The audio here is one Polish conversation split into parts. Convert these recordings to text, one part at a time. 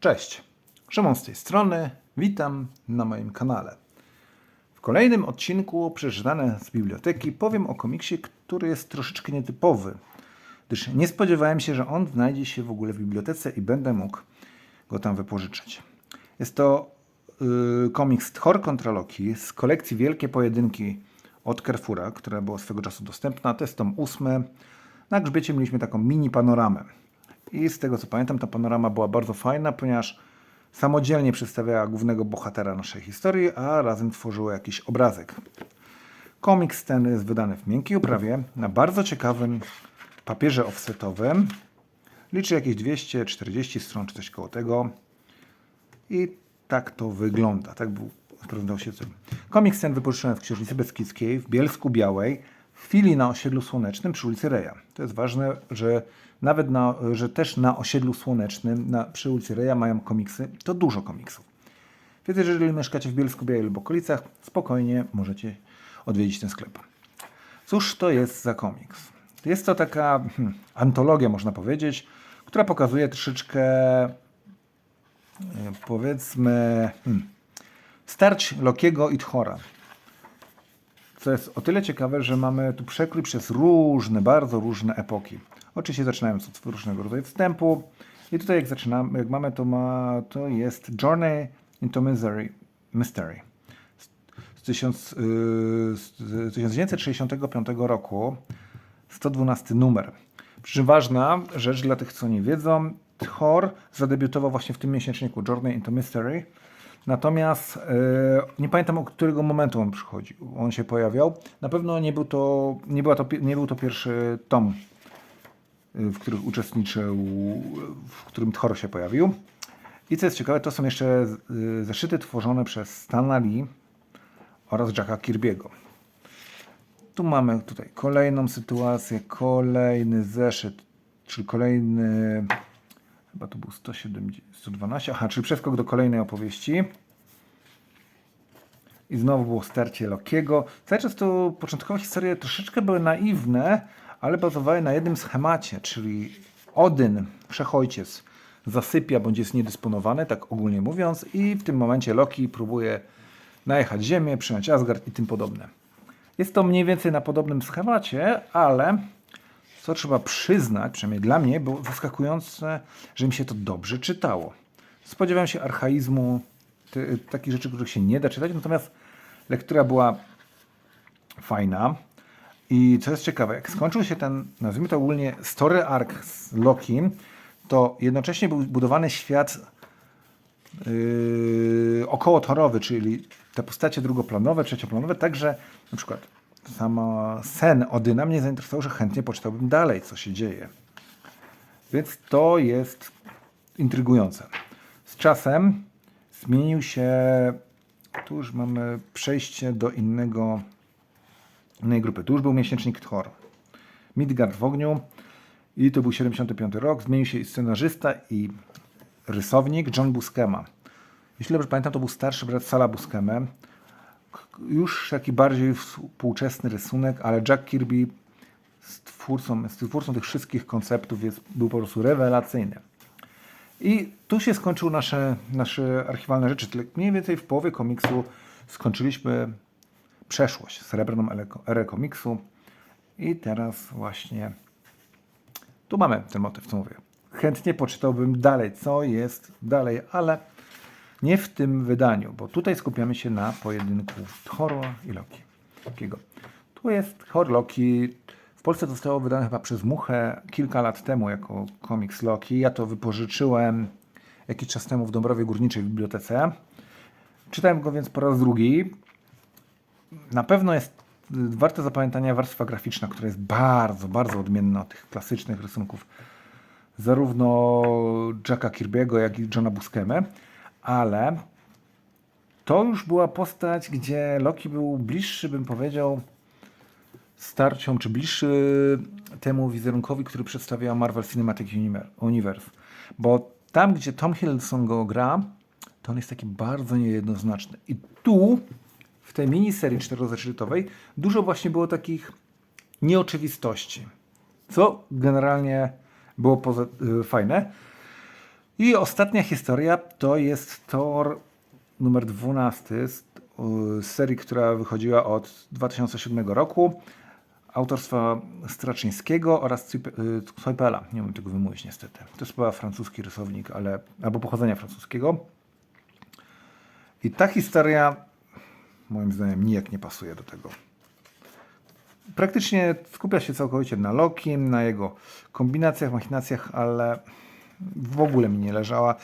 Cześć, Szymon z tej strony, witam na moim kanale. W kolejnym odcinku przeczytane z biblioteki powiem o komiksie, który jest troszeczkę nietypowy, gdyż nie spodziewałem się, że on znajdzie się w ogóle w bibliotece i będę mógł go tam wypożyczyć. Jest to yy, komiks Thor kontra Loki z kolekcji Wielkie Pojedynki od Carrefoura, która była swego czasu dostępna. To jest tom ósmy. Na grzbiecie mieliśmy taką mini panoramę. I z tego co pamiętam, ta panorama była bardzo fajna, ponieważ samodzielnie przedstawiała głównego bohatera naszej historii, a razem tworzyło jakiś obrazek. Komiks ten jest wydany w miękkiej oprawie, na bardzo ciekawym papierze offsetowym. Liczy jakieś 240 stron czy coś koło tego. I tak to wygląda. Tak był prezentował się tym. Komiks ten wypożyczyłem w Księżnicy Beskidzkiej, w Bielsku Białej, w chwili na osiedlu słonecznym przy ulicy Reja. To jest ważne, że nawet na, że też na osiedlu słonecznym na, przy ulicy Reja mają komiksy. To dużo komiksów. Więc jeżeli mieszkacie w Bielsku Białej lub okolicach, spokojnie możecie odwiedzić ten sklep. Cóż to jest za komiks? Jest to taka hmm, antologia, można powiedzieć, która pokazuje troszeczkę e, powiedzmy hmm, starć Lokiego i Thora. Co jest o tyle ciekawe, że mamy tu przekrój przez różne, bardzo różne epoki. Oczywiście zaczynając od różnego rodzaju wstępu. I tutaj jak zaczynamy, jak mamy to ma, to jest Journey into Misery, Mystery. Z, tysiąc, yy, z 1965 roku, 112 numer. Przy czym ważna rzecz dla tych, co nie wiedzą, Thor zadebiutował właśnie w tym miesięczniku Journey into Mystery. Natomiast e, nie pamiętam, od którego momentu on przychodził. On się pojawiał. Na pewno nie był to, nie była to, nie był to pierwszy tom, y, w którym uczestniczył, w którym Thor się pojawił. I co jest ciekawe, to są jeszcze y, zeszyty tworzone przez Stana Lee oraz Jacka Kirby'ego. Tu mamy tutaj kolejną sytuację, kolejny zeszyt, czyli kolejny Chyba to był 170, 112. Aha, czyli przeskok do kolejnej opowieści. I znowu było starcie Lokiego. Cały czas to początkowe historie troszeczkę były naiwne, ale bazowały na jednym schemacie, czyli Odyn, wszechojciec, zasypia bądź jest niedysponowany, tak ogólnie mówiąc, i w tym momencie Loki próbuje najechać Ziemię, przyjąć Asgard i tym podobne. Jest to mniej więcej na podobnym schemacie, ale co trzeba przyznać, przynajmniej dla mnie, było zaskakujące, że mi się to dobrze czytało. Spodziewałem się archaizmu, ty, takich rzeczy, których się nie da czytać, natomiast lektura była fajna. I co jest ciekawe, jak skończył się ten, nazwijmy to ogólnie, story arc z Lokim, to jednocześnie był budowany świat yy, okołotorowy, czyli te postacie drugoplanowe, trzecioplanowe, także na przykład sama sen Odyna mnie zainteresował, że chętnie poczytałbym dalej, co się dzieje. Więc to jest intrygujące. Z czasem zmienił się, tu już mamy przejście do innego, innej grupy. Tu już był miesięcznik Thor. Midgard w ogniu i to był 75 rok. Zmienił się i scenarzysta i rysownik John Buscema. Jeśli dobrze pamiętam, to był starszy brat Sala Buscemy już taki bardziej współczesny rysunek, ale Jack Kirby z twórcą, tych wszystkich konceptów jest, był po prostu rewelacyjny. I tu się skończył nasze, nasze archiwalne rzeczy. Mniej więcej w połowie komiksu skończyliśmy przeszłość, srebrną erę komiksu i teraz właśnie tu mamy ten motyw, co mówię. Chętnie poczytałbym dalej, co jest dalej, ale nie w tym wydaniu, bo tutaj skupiamy się na pojedynku Thora i Loki. Lokiego. Tu jest Thor Loki. W Polsce zostało wydane chyba przez Muchę kilka lat temu jako komiks Loki. Ja to wypożyczyłem jakiś czas temu w Dąbrowie Górniczej w bibliotece. Czytałem go więc po raz drugi. Na pewno jest warte zapamiętania warstwa graficzna, która jest bardzo, bardzo odmienna od tych klasycznych rysunków zarówno Jacka Kirby'ego, jak i Johna Buscemy ale to już była postać, gdzie Loki był bliższy, bym powiedział, starciom, czy bliższy temu wizerunkowi, który przedstawiał Marvel Cinematic Universe. Bo tam, gdzie Tom Hiddleston go gra, to on jest taki bardzo niejednoznaczny. I tu, w tej miniserii czterozeszytowej, dużo właśnie było takich nieoczywistości. Co generalnie było y, fajne. I ostatnia historia to jest Tor numer 12 z, serii, która wychodziła od 2007 roku. Autorstwa Straczyńskiego oraz Cojpela. Nie wiem tego wymówić niestety. To jest chyba francuski rysownik, ale albo pochodzenia francuskiego. I ta historia moim zdaniem nijak nie pasuje do tego. Praktycznie skupia się całkowicie na Lokim, na jego kombinacjach, machinacjach, ale w ogóle mi nie leżała.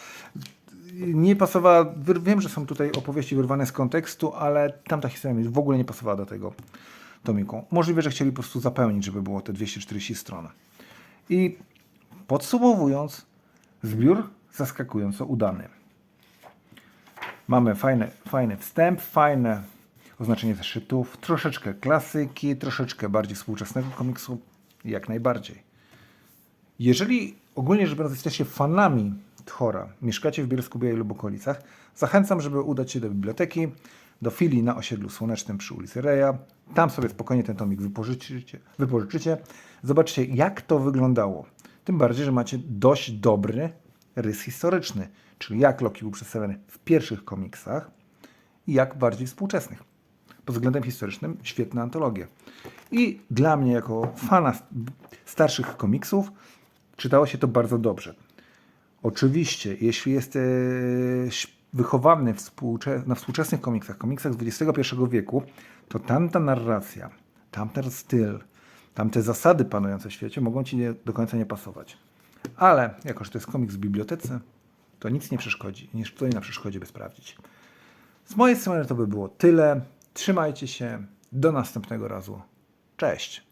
Nie pasowała, wiem, że są tutaj opowieści wyrwane z kontekstu, ale tamta historia w ogóle nie pasowała do tego tomiku. Możliwe, że chcieli po prostu zapełnić, żeby było te 240 stron. I podsumowując, zbiór zaskakująco udany. Mamy fajny, fajny wstęp, fajne oznaczenie zeszytów, troszeczkę klasyki, troszeczkę bardziej współczesnego komiksu, jak najbardziej. Jeżeli ogólnie rzecz biorąc jesteście fanami Tchora, mieszkacie w Bielsku Białej lub okolicach, zachęcam, żeby udać się do biblioteki, do filii na osiedlu słonecznym przy ulicy Reja. Tam sobie spokojnie ten tomik wypożyczycie, wypożyczycie. Zobaczcie, jak to wyglądało. Tym bardziej, że macie dość dobry rys historyczny, czyli jak Loki był przedstawiony w pierwszych komiksach i jak bardziej współczesnych. Pod względem historycznym świetna antologia. I dla mnie, jako fana starszych komiksów, czytało się to bardzo dobrze. Oczywiście, jeśli jesteś wychowany współcze- na współczesnych komiksach, komiksach XXI wieku, to tamta narracja, tamten styl, tamte zasady panujące w świecie mogą ci nie, do końca nie pasować. Ale jako, że to jest komiks w bibliotece, to nic nie przeszkodzi. Nie stoi na przeszkodzie, by sprawdzić. Z mojej strony to by było tyle. Trzymajcie się. Do następnego razu. Cześć.